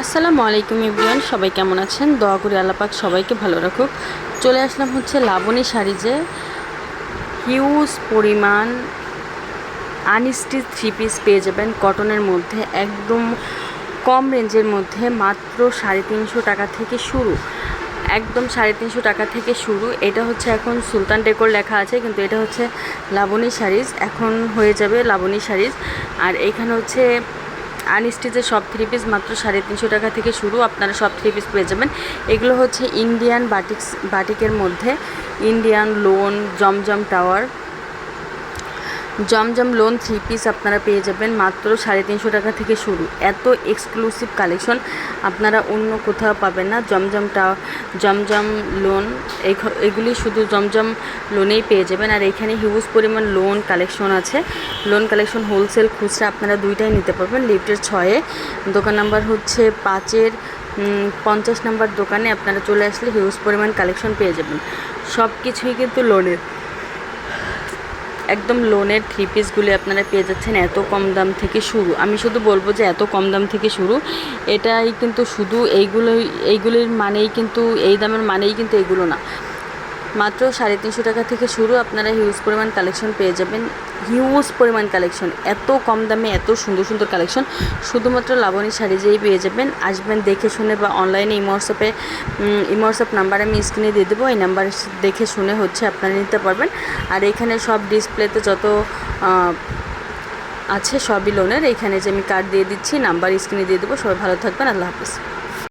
আসসালামু আলাইকুম ইব্রিয়ান, সবাই কেমন আছেন? দোয়া করে আল্লাপাক সবাইকে ভালো রাখুক। চলে আসলাম হচ্ছে লাবণী শাড়িজে হিউজ পরিমাণ আনস্টিচ থ্রি পিস পেয়ে যাবেন কটনের মধ্যে, একদম কম রেঞ্জের মধ্যে, মাত্র সাড়ে তিনশো টাকা থেকে শুরু। একদম সাড়ে তিনশো টাকা থেকে শুরু। এটা হচ্ছে এখন সুলতান ডেকোর লেখা আছে, কিন্তু এটা হচ্ছে লাবণী শাড়িজ। এখন হয়ে যাবে লাবণী শাড়িজ। আর এইখানে হচ্ছে আনস্টিচের সব থ্রি পিস মাত্র সাড়ে তিনশো টাকা থেকে শুরু। আপনারা সব থ্রি পিস পেয়ে যাবেন। এগুলো হচ্ছে ইন্ডিয়ান বাটিক্স বাটিকের মধ্যে। Indian lawn Zamzam tower Zamzam lawn three piece আপনারা পেয়ে যাবেন মাত্র সাড়ে তিনশো টাকা থেকে শুরু। এত এক্সক্লুসিভ কালেকশন আপনারা অন্য কোথাও পাবেন না। জমজম টা জমজম লোন এগুলি শুধু জমজম লোনেই পেয়ে যাবেন। আর এখানে হিউজ পরিমাণ লোন কালেকশন আছে। লোন কালেকশন হোলসেল খুচরা আপনারা দুইটাই নিতে পারবেন। লিফটের ছয়ে। দোকান নাম্বার হচ্ছে পাঁচের পঞ্চাশ নাম্বার দোকানে আপনারা চলে আসলে হিউজ পরিমাণ কালেকশন পেয়ে যাবেন। সব কিছুই কিন্তু লোনের একদম লোনের থ্রি পিসগুলি আপনারা পেয়ে যাচ্ছেন এত কম দাম থেকে শুরু। আমি শুধু বলব যে এত কম দাম থেকে শুরু। এটাই কিন্তু শুধু এইগুলোই, এইগুলির মানেই কিন্তু, এই দামের মানেই কিন্তু এগুলো না। মাত্র সাড়ে তিনশো টাকা থেকে শুরু আপনারা হিউজ পরিমাণ কালেকশন পেয়ে যাবেন। হিউজ পরিমাণ কালেকশন এত কম দামে এত সুন্দর সুন্দর কালেকশন শুধুমাত্র লাবণী শাড়ি যেই পেয়ে যাবেন। আসবেন দেখে শুনে বা অনলাইনে ইমোয়াটসঅ্যাপে ইমোয়াটসঅ্যাপ নাম্বার আমি স্ক্রিনে দিয়ে দেবো। এই নাম্বার দেখে শুনে হচ্ছে আপনারা নিতে পারবেন। আর এখানে সব ডিসপ্লেতে যত আছে সবই লোনের এখানে যে আমি কার্ড দিয়ে দিচ্ছি নাম্বার স্ক্রিনে দিয়ে দেবো। সবাই ভালো থাকবেন। আল্লাহ হাফিজ।